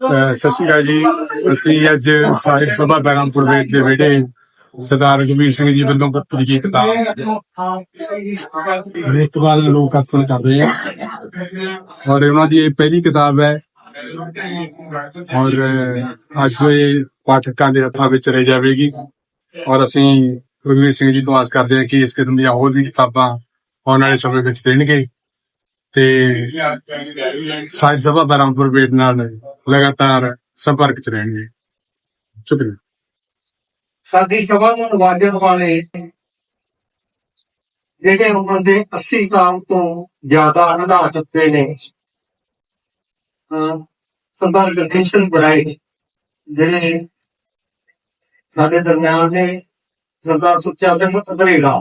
ਸਤਿ ਸ਼੍ਰੀ ਅਕਾਲ ਜੀ। ਅਸੀਂ ਅੱਜ ਸਾਹਿਬ ਸਭਾ ਬੈਰਾਮਪੁਰ ਵੇਟ ਦੇ ਵਿਹੜੇ ਸਰਦਾਰ ਰਘਵੀਰ ਸਿੰਘ ਜੀ ਵੱਲੋਂ ਪੱਤਰੀ ਦੀ ਕਿਤਾਬ। ਰੇਤਵਾਲ ਲੋਕ ਅਰਪਣ ਕਰ ਰਹੇ ਆ। ਔਰ ਉਹਨਾਂ ਦੀ ਇਹ ਪਹਿਲੀ ਕਿਤਾਬ ਹੈ। ਔਰ ਅੱਜ ਇਹ ਪਾਠਕਾਂ ਦੇ ਹੱਥਾਂ ਵਿੱਚ ਰਹਿ ਜਾਵੇਗੀ। ਔਰ ਅਸੀਂ ਰਘਵੀਰ ਸਿੰਘ ਜੀ ਤੋਂ ਆਸ ਕਰਦੇ ਹਾਂ ਕਿ ਇਸ ਕਿਸਮ ਦੀਆਂ ਹੋਰ ਵੀ ਕਿਤਾਬਾਂ ਆਉਣ ਵਾਲੇ ਸਮੇਂ ਵਿੱਚ ਦੇਣਗੇ। ਤੇ ਸਾਹਿਬ ਸਭਾ ਬਰਾਮਪੁਰ ਵੇਟ ਨਾਲ ਲਗਾਤਾਰ ਸੰਪਰਕ ਚ ਰਹਿਣਗੇ। ਸ਼ੁਕਰੀਆ। ਸਾਡੀ ਸਭਾ ਨੂੰ ਨਵਾਜਣ ਵਾਲੇ ਜਿਹੜੇ ਉਮਰ ਦੇ 80 ਸਾਲ ਤੋਂ ਜ਼ਿਆਦਾ ਹੰਡਾ ਚੁੱਕੇ ਨੇ ਸਰਦਾਰ ਗਰਦੇਸ਼ਨ ਬੜਾਈ ਜਿਹੜੇ ਸਾਡੇ ਦਰਮਿਆਨ ਨੇ ਸਰਦਾਰ ਸੁੱਚਾ ਸਿੰਘ ਅਧਰੇੜਾ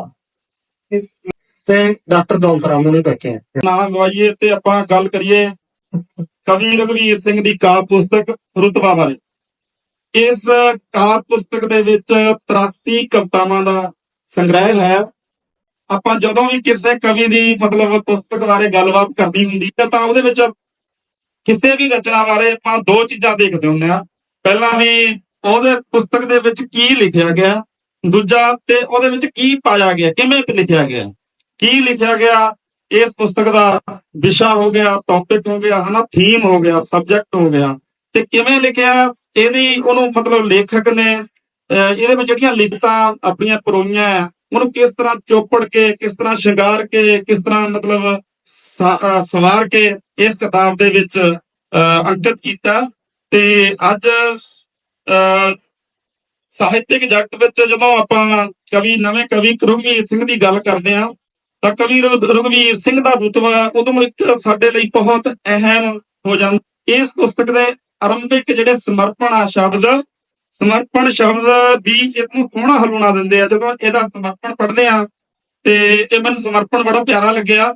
ਤੇ ਡਾਕਟਰ ਦੌਲਤ ਨੇ ਬੈਠੇ ਆ। ਨਾਂ ਲਵਾਈਏ ਤੇ ਆਪਾਂ ਗੱਲ ਕਰੀਏ। ਕਵੀ ਰਘਵੀਰ ਸਿੰਘ ਦੀ ਕਾਵਿ ਪੁਸਤਕ ਰੁਤਬਾ ਬਾਰੇ ਇਸ ਕਾਵਿ ਪੁਸਤਕ ਦੇ ਵਿੱਚ 83 ਕਵਿਤਾਵਾਂ ਦਾ ਸੰਗ੍ਰਹਿ ਹੈ। ਆਪਾਂ ਜਦੋਂ ਵੀ ਕਿਸੇ ਕਵੀ ਦੀ ਮਤਲਬ ਪੁਸਤਕ ਬਾਰੇ ਗੱਲਬਾਤ ਕਰਨੀ ਹੁੰਦੀ ਹੈ, ਤਾਂ ਉਹਦੇ ਵਿੱਚ ਕਿਸੇ ਵੀ ਰਚਨਾ ਬਾਰੇ ਆਪਾਂ ਦੋ ਚੀਜ਼ਾਂ ਦੇਖਦੇ ਹੁੰਦੇ ਆ ਪਹਿਲਾਂ ਵੀ ਉਹਦੇ ਪੁਸਤਕ ਦੇ ਵਿੱਚ ਕੀ ਲਿਖਿਆ ਗਿਆ, ਦੂਜਾ ਤੇ ਉਹਦੇ ਵਿੱਚ ਕੀ ਪਾਇਆ ਗਿਆ, ਕਿਵੇਂ ਲਿਖਿਆ ਗਿਆ। ਕੀ ਲਿਖਿਆ ਗਿਆ ਇਸ ਪੁਸਤਕ ਦਾ ਵਿਸ਼ਾ ਹੋ ਗਿਆ ਟੌਪਿਕ ਹੋ ਗਿਆ ਹਨਾ ਥੀਮ ਹੋ ਗਿਆ ਸਬਜੈਕਟ ਹੋ ਗਿਆ। ਤੇ ਕਿਵੇਂ ਲਿਖਿਆ? ਇਹਦੀ ਉਹਨੂੰ ਮਤਲਬ ਲੇਖਕ ਨੇ ਅਹ ਇਹਦੇ ਵਿੱਚ ਜਿਹੜੀਆਂ ਲਿਖਤਾਂ ਆਪਣੀਆਂ ਪਰੋਈਆਂ ਹੈ, ਉਹਨੂੰ ਕਿਸ ਤਰ੍ਹਾਂ ਚੋਪੜ ਕੇ ਕਿਸ ਤਰ੍ਹਾਂ ਸ਼ਿੰਗਾਰ ਕੇ ਕਿਸ ਤਰ੍ਹਾਂ ਮਤਲਬ ਸਵਾਰ ਕੇ ਇਸ ਕਿਤਾਬ ਦੇ ਵਿੱਚ ਅਹ ਅੰਕਿਤ ਕੀਤਾ। ਤੇ ਅੱਜ ਅਹ ਸਾਹਿਤਿਕ ਜਗਤ ਵਿੱਚ ਜਦੋਂ ਆਪਾਂ ਕਵੀ ਨਵੇਂ ਕਵੀ ਰਘਵੀਰ ਸਿੰਘ ਦੀ ਗੱਲ ਕਰਦੇ ਹਾਂ ਤਾਂ ਕਵੀ ਰਘ- ਰਘਵੀਰ ਸਿੰਘ ਦਾ ਰੁਤਬਾ ਉਦੋਂ ਇੱਕ ਸਾਡੇ ਲਈ ਬਹੁਤ ਅਹਿਮ ਹੋ ਜਾਂਦਾ। ਇਸ ਪੁਸਤਕ ਦੇ ਆਰੰਭਿਕ ਜਿਹੜੇ ਸਮਰਪਣ ਆ ਸ਼ਬਦ, ਸਮਰਪਣ ਸ਼ਬਦ ਵੀ ਇਹਨੂੰ ਸੋਹਣਾ ਹਲੂਣਾ ਦਿੰਦੇ ਆ? ਜਦੋਂ ਇਹਦਾ ਸਮਰਪਣ ਪੜ੍ਹਦੇ ਆ ਤੇ ਇਹ ਮੈਨੂੰ ਸਮਰਪਣ ਬੜਾ ਪਿਆਰਾ ਲੱਗਿਆ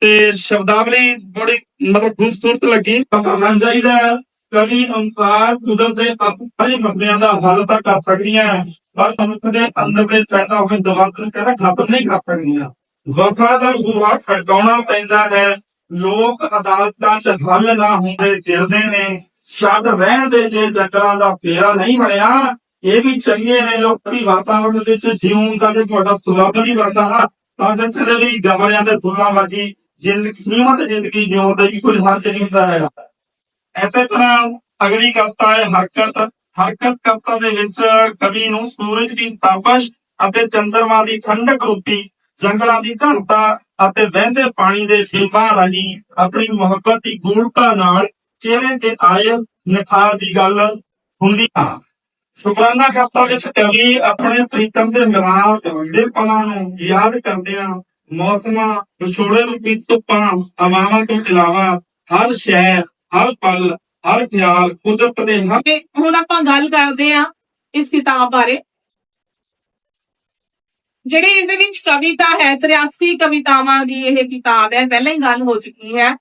ਤੇ ਸ਼ਬਦਾਵਲੀ ਬੜੀ ਮਤਲਬ ਖੂਬਸੂਰਤ ਲੱਗੀ। ਹੋਣਾ ਚਾਹੀਦਾ ਹੈ। ਕਵੀ ਅੰਕਾਰ ਕੁਦਰਤ ਦੇ ਸਾਰੇ ਮਸਲਿਆਂ ਦਾ ਹੱਲ ਤਾਂ ਕਰ ਸਕਦੀਆਂ। ਪਰ ਮਨੁੱਖ ਦੇ ਅੰਦਰ ਦੇ ਪੈਦਾ ਹੋਏ ਦਵਾਬ ਨੂੰ ਕਹਿੰਦਾ ਖਤਮ ਨਹੀਂ ਕਰ ਸਕਦੀਆਂ। ਵਫਾਦਾਰ ਗੁਆ ਖੜਕਾਉਣਾ ਪੈਂਦਾ ਹੈ। ਲੋਕ ਅਦਾਲਤਾਂ 'ਚ ਹੱਲ ਨਾ ਹੁੰਦੇ ਜਿਰਦੇ ਨੇ। ਛੱਡ ਰਹਿਣ ਦੇ ਜੇ ਜੰਗਲਾਂ ਦਾ ਫੇਰਾ ਨਹੀਂ ਬਣਿਆ, ਇਹ ਵੀ ਚੰਗੇ ਨੇ। ਲੋਕੀ ਵਾਤਾਵਰਣ ਵਿੱਚ ਜਿਉਣ ਦਾ ਜੇ ਤੁਹਾਡਾ ਸੁਭਾਅ ਨਹੀਂ ਬਣਦਾ, ਤਾਂ ਫਿਰ ਤੇਰੇ ਲਈ ਗਮਲਿਆਂ ਦੇ ਫੁੱਲਾਂ ਵਰਗੀ ਜ਼ਿੰਦਗੀ ਸੀਮਤ ਜ਼ਿੰਦਗੀ ਜਿਉਣ ਦਾ ਵੀ ਕੋਈ ਹਰਜ ਨਹੀਂ ਹੁੰਦਾ ਹੈਗਾ। ਐਸੇ ਤਰ੍ਹਾਂ ਅਗਲੀ ਕਵਿਤਾ ਹੈ ਹਰਕਤ। ਹਰਕਤ ਕਵਿਤਾ ਦੇ ਵਿੱਚ ਕਵੀ ਨੂੰ ਸੂਰਜ ਦੀ ਤਾਪਸ਼ ਅਤੇ ਚੰਦਰਮਾ ਦੀ ਠੰਡਕ ਰੂਪੀ ਜੰਗਲਾਂ ਦੀ ਘਣਤਾ ਅਤੇ ਵਹਿੰਦੇ ਪਾਣੀ ਦੇ ਦੀਪਾਂ ਰਾਹੀਂ ਆਪਣੀ ਮੁਹੱਬਤ ਦੀ ਗੂੜਤਾ ਨਾਲ ਚਿਹਰੇ ਤੇ ਆਏ ਨਿਖਾਰ ਦੀ ਗੱਲ ਹੁੰਦੀ ਆ। ਸ਼ੁਕਰਾਨਾ ਕਰਤਾ ਵਿੱਚ ਕਵੀ ਆਪਣੇ ਪ੍ਰੀਤਮ ਦੇ ਮਿਲਾਪ ਦੇ ਪਲਾਂ ਨੂੰ ਯਾਦ ਕਰਦੇ ਆ ਮੌਸਮਾਂ, ਵਿਛੋੜੇ ਰੂਪੀ ਧੁੱਪਾਂ, ਹਵਾਵਾਂ ਤੋਂ ਇਲਾਵਾ ਹਰ ਸ਼ੈ ਹਰ ਪਲ, ਹਰ ਖਿਆਲ ਕੁਦਰਤ ਦੇ ਹਰ ਹੁਣ ਆਪਾਂ ਗੱਲ ਕਰਦੇ ਆ ਇਸ ਕਿਤਾਬ ਬਾਰੇ। ਜਿਹੜੀ ਇਹਦੇ ਵਿੱਚ ਕਵਿਤਾ ਹੈ 83 ਕਵਿਤਾਵਾਂ ਦੀ ਇਹ ਕਿਤਾਬ ਹੈ ਪਹਿਲਾਂ ਹੀ ਗੱਲ ਹੋ ਚੁੱਕੀ ਹੈ।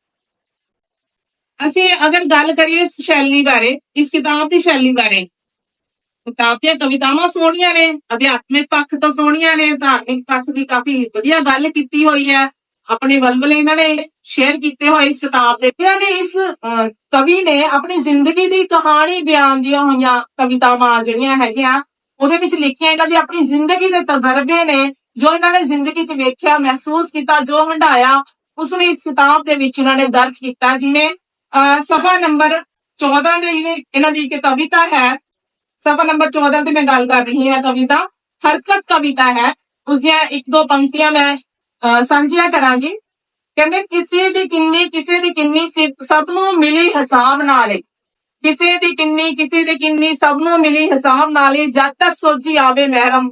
ਅਸੀਂ ਅਗਰ ਗੱਲ ਕਰੀਏ ਸ਼ੈਲੀ ਬਾਰੇ ਇਸ ਕਿਤਾਬ ਦੀ ਸ਼ੈਲੀ ਬਾਰੇ ਕਿਤਾਬ ਦੀਆਂ ਕਵਿਤਾਵਾਂ ਸੋਹਣੀਆਂ ਨੇ ਅਧਿਆਤਮਿਕ ਪੱਖ ਤੋਂ ਸੋਹਣੀਆਂ ਨੇ ਧਾਰਮਿਕ ਪੱਖ ਦੀ ਕਾਫੀ ਵਧੀਆ ਗੱਲ ਕੀਤੀ ਹੋਈ ਹੈ। ਆਪਣੇ ਵਲਵਲੇ ਇਹਨਾਂ ਨੇ ਸ਼ੇਅਰ ਕੀਤੇ ਹੋਏ ਇਸ ਕਿਤਾਬ ਦੇ। ਇਹਨਾਂ ਨੇ ਇਸ ਅਹ, ਕਵੀ ਨੇ ਆਪਣੀ ਜ਼ਿੰਦਗੀ ਦੀ ਕਹਾਣੀ ਬਿਆਨ ਦੀਆਂ ਹੋਈਆਂ ਕਵਿਤਾਵਾਂ ਜਿਹੜੀਆਂ ਹੈਗੀਆਂ ਉਹਦੇ ਵਿੱਚ ਲਿਖੀਆਂ ਇਹਨਾਂ ਦੀ ਆਪਣੀ ਜ਼ਿੰਦਗੀ ਦੇ ਤਜਰਬੇ ਨੇ ਜੋ ਇਹਨਾਂ ਨੇ ਜ਼ਿੰਦਗੀ 'ਚ ਵੇਖਿਆ ਮਹਿਸੂਸ ਕੀਤਾ ਜੋ ਹੰਡਾਇਆ ਉਸ ਨੂੰ ਇਸ ਕਿਤਾਬ ਦੇ ਵਿੱਚ ਇਹਨਾਂ ਨੇ ਦਰਜ ਕੀਤਾ ਜਿਵੇਂ ਅਹ, ਸਫਾ ਨੰਬਰ 14 ਦੇ ਇਹਨਾਂ ਦੀ ਇੱਕ ਕਵਿਤਾ ਹੈ। ਸਫਾ ਨੰਬਰ 14 ਤੇ ਮੈਂ ਗੱਲ ਕਰ ਰਹੀ ਹਾਂ ਕਵਿਤਾ। ਹਰਕਤ ਕਵਿਤਾ ਹੈ। ਉਸ ਦੀਆਂ ਇੱਕ ਦੋ ਪੰਕਤੀਆਂ ਮੈਂ ਅਹ, ਸਾਂਝੀਆਂ ਕਰਾਂਗੀ। ਕਹਿੰਦੇ ਕਿਸੇ ਦੀ ਕਿੰਨੀ ਕਿਸੇ ਦੀ ਕਿੰਨੀ ਸਿ- ਸਭ ਨੂੰ ਮਿਲੀ ਹਿਸਾਬ ਨਾਲ ਕਿਸੇ ਦੀ ਕਿੰਨੀ, ਕਿਸੇ ਦੀ ਕਿੰਨੀ ਸਭ ਨੂੰ ਮਿਲੀ ਹਿਸਾਬ ਨਾਲ ਏ। ਜਦ ਤੱਕ ਸੋਚੀ ਆਵੇ ਮਹਿਰਮ,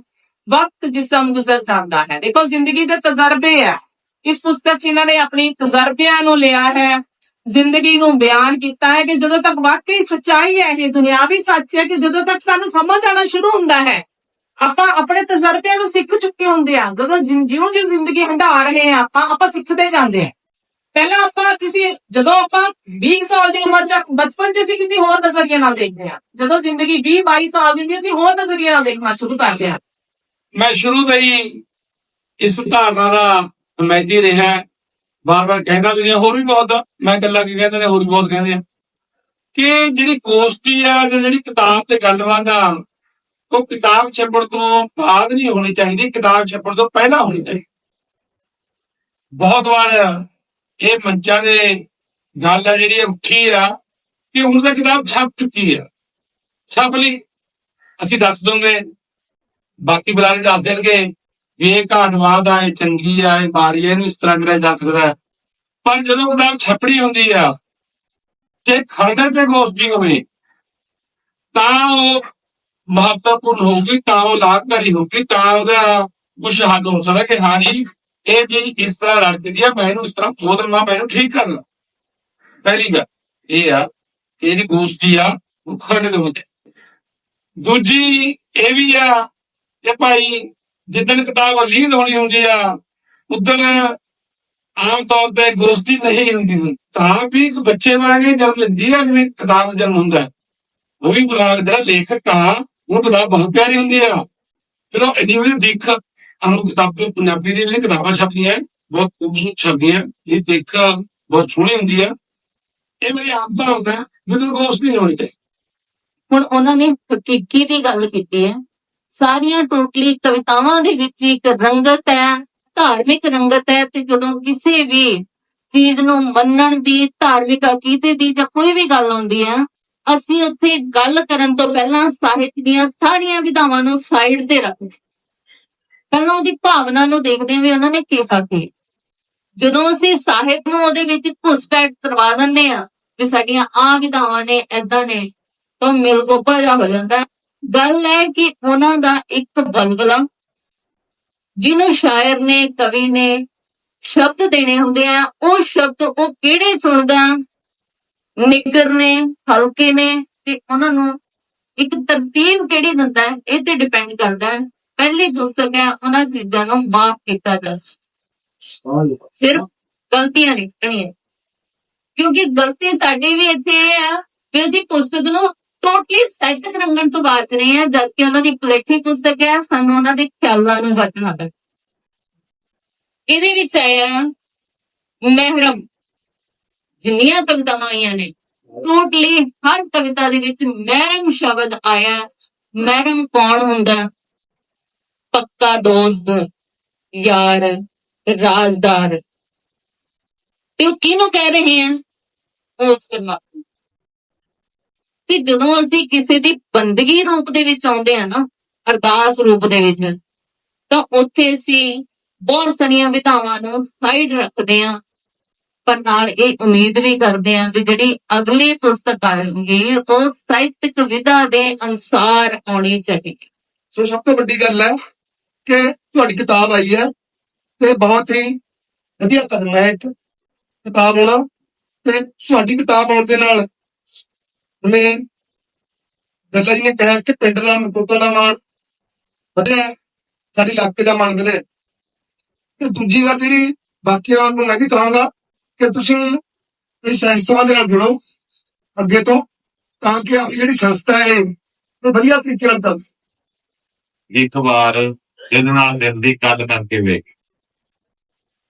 ਵਕਤ ਜਿਸਮ ਗੁਜ਼ਰ ਜਾਂਦਾ ਹੈ। ਦੇਖੋ, ਜ਼ਿੰਦਗੀ ਦੇ ਤਜਰਬੇ ਆ ਇਸ ਪੁਸਤਕ 'ਚ ਇਹਨਾਂ ਨੇ ਆਪਣੀ ਤਜਰਬਿਆਂ ਨੂੰ ਲਿਆ ਹੈ। ਜ਼ਿੰਦਗੀ ਨੂੰ ਬਿਆਨ ਕੀਤਾ ਹੈ ਕਿ ਜਦੋਂ ਤੱਕ ਵਾਕਈ ਸੱਚਾਈ ਹੈ, ਇਹ ਦੁਨਿਆਵੀ ਸੱਚ ਹੈ ਕਿ ਜਦੋਂ ਤੱਕ ਸਾਨੂੰ ਸਮਝ ਆਣਾ ਸ਼ੁਰੂ ਹੁੰਦਾ ਹੈ। ਆਪਾਂ ਆਪਣੇ ਤਜਰਬਿਆਂ ਨੂੰ ਸਿੱਖ ਚੁੱਕੇ ਹੁੰਦੇ ਆ ਜਦੋਂ ਜਿਉਂ ਜਿਉਂ ਜ਼ਿੰਦਗੀ ਹੰਢਾ ਰਹੇ ਆ ਆਪਾਂ ਆਪਾਂ ਸਿੱਖਦੇ ਜਾਂਦੇ ਆ ਪਹਿਲਾਂ ਆਪਾਂ ਕਿਸੇ ਜਦੋਂ ਆਪਾਂ 20 ਸਾਲ ਦੀ ਉਮਰ ਚ ਬਚਪਨ ਚ ਅਸੀਂ ਕਿਸੇ ਹੋਰ ਨਜ਼ਰੀਏ ਨਾਲ ਦੇਖਦੇ ਆ ਜਦੋਂ ਜ਼ਿੰਦਗੀ 20 22 ਸਾਲ ਦੀ ਹੁੰਦੀ ਅਸੀਂ ਹੋਰ ਨਜ਼ਰੀਏ ਨਾਲ ਦੇਖਣਾ ਸ਼ੁਰੂ ਕਰਦੇ ਆ ਮੈਂ ਸ਼ੁਰੂ ਤੋਂ ਹੀ ਇਸ ਧਾਰਨਾ ਦਾ ਹਮਾਇਤੀ ਰਿਹਾ ਬਾਰ ਬਾਰ ਕਹਿੰਦਾ ਵੀ ਹੋਰ ਵੀ ਬਹੁਤ ਮੈਂ ਇਕੱਲਾ ਕੀ ਕਹਿੰਦੇ ਨੇ, ਹੋਰ ਵੀ ਬਹੁਤ ਕਹਿੰਦੇ ਆ। ਕਿ ਜਿਹੜੀ ਗੋਸ਼ਟੀ ਆ ਜਿਹੜੀ ਕਿਤਾਬ ਤੇ ਗੱਲਬਾਤ ਆ ਉਹ ਕਿਤਾਬ ਛਪਣ ਤੋਂ ਬਾਅਦ ਨਹੀਂ ਹੋਣੀ ਚਾਹੀਦੀ, ਕਿਤਾਬ ਛਪਣ ਤੋਂ ਪਹਿਲਾਂ ਹੋਣੀ ਚਾਹੀਦੀ। ਬਹੁਤ ਵਾਰ ਇਹ ਮੰਚਾਂ ਦੇ ਗੱਲ ਆ ਜਿਹੜੀ ਉੱਠੀ ਆ ਕਿ ਹੁਣ ਤਾਂ ਕਿਤਾਬ ਛਪ ਚੁੱਕੀ ਆ। ਛਪ ਲਈ। ਅਸੀਂ ਦੱਸ ਦੂੰਗੇ ਬਾਕੀ ਬੁਲਾਰੇ ਦੱਸ ਦੇਣਗੇ ਵੀ ਇਹ ਘਾਟਵਾਦ ਆ, ਇਹ ਚੰਗੀ ਆ, ਇਹ ਮਾੜੀ ਆ, ਇਹਨੂੰ ਇਸ ਤਰ੍ਹਾਂ ਕਰਿਆ ਜਾ ਸਕਦਾ ਪਰ ਜਦੋਂ ਕਿਤਾਬ ਛਪੜੀ ਹੁੰਦੀ ਆ ਤੇ ਖੰਡ ਤੇ ਗੋਸ਼ਟੀ ਹੋਵੇ, ਤਾਂ ਉਹ ਮਹੱਤਵਪੂਰਨ ਹੋਊਗੀ, ਤਾਂ ਉਹ ਲਾਭਕਾਰੀ ਹੋਊਗੀ, ਤਾਂ ਉਹਦਾ ਕੁਛ ਹੱਕ ਹੋ ਸਕਦਾ ਕਿ ਹਾਂ ਜੀ ਇਹ ਜੀ ਇਸ ਤਰ੍ਹਾਂ ਰੜਕਦੀ ਆ, ਮੈਂ ਇਹਨੂੰ ਇਸ ਤਰ੍ਹਾਂ ਬੋਲਣਾ ਮੈਂ ਇਹਨੂੰ ਠੀਕ ਕਰਨਾ ਪਹਿਲੀ ਗੱਲ ਇਹ ਆ ਇਹਦੀ ਗੋਸ਼ਟੀ ਆ ਉਹ ਦੇ ਹੁੰਦੇ ਦੂਜੀ ਇਹ ਵੀ ਆ ਕਿ ਭਾਈ ਜਿੱਦਣ ਕਿਤਾਬ ਅਲੀਜ਼ ਹੋਣੀ ਹੁੰਦੀ ਆ, ਉਦਣ ਆਮ ਤੌਰ ਤੇ ਗੋਸ਼ਟੀ ਨਹੀਂ ਹੁੰਦੀ ਤਾਂ ਵੀ ਇੱਕ ਬੱਚੇ ਵਾਂਗੇ ਜਨਮ ਲੈਂਦੀ ਆ, ਜਿਵੇਂ ਕਿਤਾਬ ਜਨਮ ਹੁੰਦਾ। ਉਹ ਵੀ ਬੁਲਾ ਜਿਹੜਾ ਲੇਖਕ ਆ ਉਹ ਕਿਤਾਬ ਬਹੁਤ ਪਿਆਰੀ ਹੁੰਦੀ ਆ। ਫਿਰ ਉਹ ਇੰਨੀ ਵਧੀਆ ਦਿੱਖ ਆਮ ਕਿਤਾਬ, ਪੰਜਾਬੀ ਦੀ ਜਿਹੜੀ ਕਿਤਾਬਾਂ ਛਪਦੀਆਂ ਬਹੁਤ ਖੂਬਸੂਰਤ ਛਪਦੀਆਂ ਇਹ ਦੇਖ ਬਹੁਤ ਸੋਹਣੀ ਹੁੰਦੀ ਆ ਇਹ ਮੇਰੀ ਆਦਤ ਹੁੰਦਾ ਮੈਨੂੰ ਗੋਸ਼ਟੀ ਨਹੀਂ ਹੋਣੀ ਚਾਹੀਦੀ ਹੁਣ ਉਹਨਾਂ ਨੇ ਹਕੀਕੀ ਦੀ ਗੱਲ ਕੀਤੀ ਹੈ। ਸਾਰੀਆਂ ਟੋਟਲੀ ਕਵਿਤਾਵਾਂ ਦੇ ਵਿੱਚ ਇੱਕ ਰੰਗਤ ਹੈ, ਧਾਰਮਿਕ ਰੰਗਤ ਹੈ ਤੇ ਜਦੋਂ ਕਿਸੇ ਵੀ ਚੀਜ਼ ਨੂੰ ਮੰਨਣ ਦੀ, ਧਾਰਮਿਕ ਅਕੀਦੇ ਦੀ ਜਾਂ ਕੋਈ ਵੀ ਗੱਲ ਆਉਂਦੀ ਹੈ, ਅਸੀਂ ਉੱਥੇ ਗੱਲ ਕਰਨ ਤੋਂ ਪਹਿਲਾਂ ਸਾਹਿਤ ਦੀਆਂ ਸਾਰੀਆਂ ਵਿਧਾਵਾਂ ਨੂੰ ਸਾਈਡ ਤੇ ਰੱਖਦੇ ਪਹਿਲਾਂ ਉਹਦੀ ਭਾਵਨਾ ਨੂੰ ਦੇਖਦੇ ਹੋਏ ਉਹਨਾਂ ਨੇ ਕਿਹਾ ਕਿ ਜਦੋਂ ਅਸੀਂ ਸਾਹਿਤ ਨੂੰ ਉਹਦੇ ਵਿੱਚ ਘੁਸਪੈਠ ਕਰਵਾ ਦਿੰਦੇ ਆ ਵੀ ਸਾਡੀਆਂ ਆ ਵਿਧਾਵਾਂ ਨੇ ਐਦਾਂ ਨੇ, ਤਾਂ ਮਿਲ ਗੋਪਾ ਜਾ ਹੋ ਜਾਂਦਾ ਗੱਲ ਹੈ ਕਿ ਉਹਨਾਂ ਦਾ ਇੱਕ ਬਲਬਲਾ ਜਿਹਨੂੰ ਸ਼ਾਇਰ ਨੇ, ਕਵੀ ਨੇ ਸ਼ਬਦ ਦੇਣੇ ਹੁੰਦੇ ਆ, ਉਹ ਸ਼ਬਦ ਉਹ ਕਿਹੜੇ ਸੁਣਦਾ ਨਿੱਗਰ ਨੇ, ਹਲਕੇ ਨੇ, ਤੇ ਉਹਨਾਂ ਨੂੰ ਇੱਕ ਤਰਤੀਬ ਕਿਹੜੀ ਦਿੰਦਾ ਹੈ? ਇਹ ਤੇ ਡਿਪੈਂਡ ਕਰਦਾ ਹੈ। ਪਹਿਲੀ ਪੁਸਤਕ ਹੈ ਉਹਨਾਂ ਚੀਜ਼ਾਂ ਨੂੰ ਮਾਫ ਕੀਤਾ ਜਾ ਸਿਰਫ ਗਲਤੀਆਂ ਨਿਕਲਣੀਆਂ ਕਿਉਂਕਿ ਗਲਤੀ ਸਾਡੀ ਵੀ ਇੱਥੇ ਆ ਵੀ ਅਸੀਂ ਪੁਸਤਕ ਨੂੰ ਟੋਟਲੀ ਸਾਹਿਤਕ ਰੰਗਣ ਤੋਂ ਬਾਤ ਰਹੇ ਹਾਂ ਜਦਕਿ ਉਹਨਾਂ ਦੀ ਪਲੇਠੀ ਪੁਸਤਕ ਹੈ ਸਾਨੂੰ ਉਹਨਾਂ ਦੇ ਖਿਆਲਾਂ ਨੂੰ ਬਚਣਾ ਹੈ ਇਹਦੇ ਵਿੱਚ ਆਇਆ ਮਹਿਰਮ ਜਿੰਨੀਆਂ ਕਵਿਤਾਵਾਂ ਆਈਆਂ ਨੇ ਟੋਟਲੀ ਹਰ ਕਵਿਤਾ ਦੇ ਵਿੱਚ ਮਹਿਰਮ ਸ਼ਬਦ ਆਇਆ। ਮਹਿਰਮ ਕੌਣ ਹੁੰਦਾ? ਪੱਕਾ ਦੋਸਤ, ਯਾਰ, ਰਾਜ਼ਦਾਰ। ਤੇ ਉਹ ਕਿਹਨੂੰ ਕਹਿ ਰਹੇ ਆ? ਉਸ ਪਰਮਾਤਮਾ ਤੇ ਜਦੋਂ ਅਸੀਂ ਕਿਸੇ ਦੀ ਬੰਦਗੀ ਰੂਪ ਦੇ ਵਿੱਚ ਆਉਂਦੇ ਆ ਨਾ, ਅਰਦਾਸ ਰੂਪ ਦੇ ਵਿੱਚ, ਤਾਂ ਉੱਥੇ ਅਸੀਂ ਬਹੁਤ ਸਾਰੀਆਂ ਵਿਧਾਵਾਂ ਨੂੰ ਸਾਈਡ ਰੱਖਦੇ ਆ। ਪਰ ਨਾਲ ਇਹ ਉਮੀਦ ਵੀ ਕਰਦੇ ਆ ਵੀ ਜਿਹੜੀ ਅਗਲੀ ਪੁਸਤਕ ਆਏਗੀ, ਉਹ ਸਾਹਿਤਕ ਵਿਧਾ ਦੇ ਅਨੁਸਾਰ ਆਉਣੀ ਚਾਹੀਦੀ। ਸੋ ਸਭ ਤੋਂ ਵੱਡੀ ਗੱਲ ਹੈ ਕਿ ਤੁਹਾਡੀ ਕਿਤਾਬ ਆਈ ਹੈ ਤੇ ਬਹੁਤ ਹੀ ਵਧੀਆ ਕਰਨਾ ਹੈ ਇੱਕ ਕਿਤਾਬ ਹੋਣਾ ਤੇ ਤੁਹਾਡੀ ਕਿਤਾਬ ਆਉਣ ਦੇ ਨਾਲ ਨੇ ਗੱਲਾਂ ਜੀ ਨੇ ਕਿਹਾ ਕਿ ਪਿੰਡ ਦਾ ਮਕੂਤਾ ਦਾ ਮਾਣ ਵਧਿਆ ਸਾਡੇ ਇਲਾਕੇ ਦਾ ਮਾਣ ਵਧਿਆ ਤੇ ਦੂਜੀ ਗੱਲ ਜਿਹੜੀ ਬਾਕੀਆਂ ਨੂੰ ਮੈਂ ਵੀ ਕਹਾਂਗਾ ਕਿ ਤੁਸੀਂ ਇਸ ਸੰਸਥਾ ਦੇ ਨਾਲ ਜੁੜੋ ਅੱਗੇ ਤੋਂ, ਤਾਂ ਕਿ ਆਪਣੀ ਜਿਹੜੀ ਸੰਸਥਾ ਹੈ, ਇਹ ਵਧੀਆ ਤਰੀਕੇ ਨਾਲ ਚੱਲ ਇੱਕ ਵਾਰ ਦਿਲ ਨਾਲ ਦਿਲ ਦੀ ਗੱਲ ਕਰਕੇ ਵੇਖ।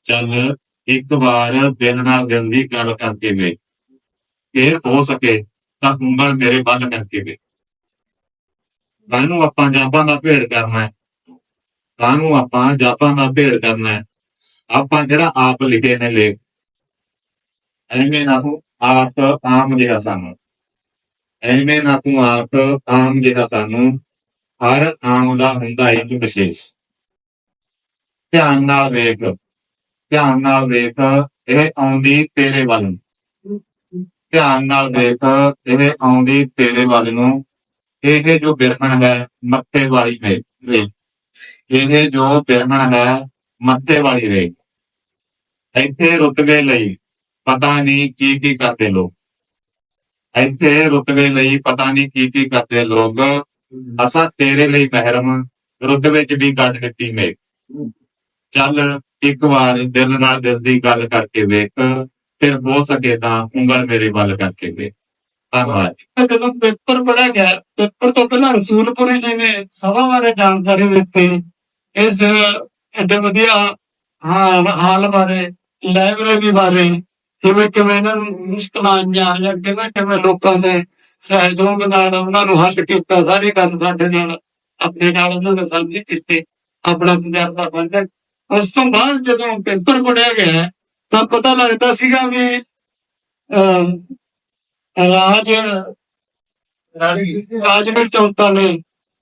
ਚੱਲ, ਇੱਕ ਵਾਰ ਦਿਲ ਨਾਲ ਦਿਲ ਦੀ ਗੱਲ ਕਰਕੇ ਵੇਖ। ਇਹ ਹੋ ਸਕੇ ਤਾਂ ਉਂਗਲ ਮੇਰੇ ਵੱਲ ਕਰਕੇ ਵੇਖ। ਕਾਹਨੂੰ ਆਪਾਂ ਜਾਪਾਂ ਦਾ ਭੇੜ ਕਰਨਾ ਹੈ? ਕਾਹਨੂੰ ਆਪਾਂ ਜਾਪਾਂ ਦਾ ਭੇੜ ਕਰਨਾ ਹੈ? ਆਪਾਂ ਜਿਹੜਾ ਆਪ ਲਿਖੇ ਨੇ ਲੇਖ? ਐਵੇਂ ਨਾ ਹੋ ਆਪ ਆਮ ਜਿਹਾ ਸਾਨੂੰ। ਐਵੇਂ ਨਾ ਤੂੰ ਆਪ ਆਮ ਜਿਹਾ ਸਾਨੂੰ। ਹਰ ਆਮ ਦਾ ਹੁੰਦਾ ਇੱਕ ਵਿਸ਼ੇਸ਼। ਧਿਆਨ ਨਾਲ ਵੇਖ। ਧਿਆਨ ਨਾਲ ਵੇਖ, ਇਹ ਆਉਂਦੀ ਤੇਰੇ ਵੱਲ ਨੂੰ। ਧਿਆਨ ਨਾਲ ਵੇਖ, ਇਹ ਆਉਂਦੀ ਤੇਰੇ ਵੱਲ ਨੂੰ। ਇਹ ਜੋ ਬਿਰਹਣ ਹੈ, ਮੱਥੇ ਵਾਲੀ ਵੇ। ਇਹ ਜੋ ਬਿਰਹਣ ਹੈ, ਮੱਥੇ ਵਾਲੀ ਵੇ। ਇੱਥੇ ਰੁਤਬੇ ਲਈ ਪਤਾ ਨਹੀਂ ਕੀ ਕੀ ਕਰਦੇ ਲੋਕ। ਇੱਥੇ ਰੁਤਬੇ ਲਈ ਪਤਾ ਨਹੀਂ ਕੀ ਕੀ ਕਰਦੇ ਲੋਕ। ਅਸਾਂ ਤੇਰੇ ਲਈ ਮਹਿਰਮ ਰੁੱਧ ਵਿੱਚ ਵੀ ਕੱਢ ਦਿੱਤੀ ਮੇਕ ਚੱਲ ਇੱਕ ਵਾਰ ਦਿਲ ਨਾਲ ਦਿਲ ਦੀ ਗੱਲ ਕਰਕੇ ਵੇਖ, ਫਿਰ ਹੋ ਸਕੇ ਤਾਂ ਉਂਗਲ ਮੇਰੇ ਵੱਲ ਕਰਕੇ ਵੇਖ। ਧੰਨਵਾਦ ਤੇ ਜਦੋਂ ਪੇਪਰ ਪੜਿਆ ਗਿਆ, ਪੇਪਰ ਤੋਂ ਪਹਿਲਾਂ ਰਸੂਲਪੁਰੀ ਜੀ ਨੇ ਸਭਾ ਬਾਰੇ ਜਾਣਕਾਰੀ ਦਿੱਤੀ। ਇਸ ਐਡੇ ਵਧੀਆ ਹਾਲ ਹਾਲ ਬਾਰੇ, ਲਾਇਬ੍ਰੇਰੀ ਬਾਰੇ ਕਿਵੇਂ ਕਿਵੇਂ ਇਹਨਾਂ ਨੂੰ ਮੁਸ਼ਕਲਾਂ ਆਈਆਂ ਜਾਂ ਕਿਵੇਂ ਕਿਵੇਂ ਲੋਕਾਂ ਦੇ ਸਹਿਯੋਗ ਨਾਲ ਉਹਨਾਂ ਨੂੰ ਹੱਲ ਕੀਤਾ ਸਾਰੇ ਕੰਮ ਸਾਡੇ ਨਾਲ ਆਪਣੇ ਨਾਲ ਉਹਨਾਂ ਨੇ ਸਾਂਝੇ ਕੀਤੇ ਆਪਣਾ ਤਜਰਬਾ ਸਾਂਝਾ। ਉਸ ਤੋਂ ਬਾਅਦ ਜਦੋਂ ਪੇਪਰ ਪੜਿਆ ਗਿਆ ਤਾਂ ਪਤਾ ਲੱਗਦਾ ਸੀਗਾ ਵੀ ਰਾਜ ਰਾਜ ਨੇ ਚੌਥਾ ਨੇ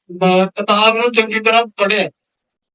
ਕਿਤਾਬ ਨੂੰ ਚੰਗੀ ਤਰ੍ਹਾਂ ਪੜਿਆ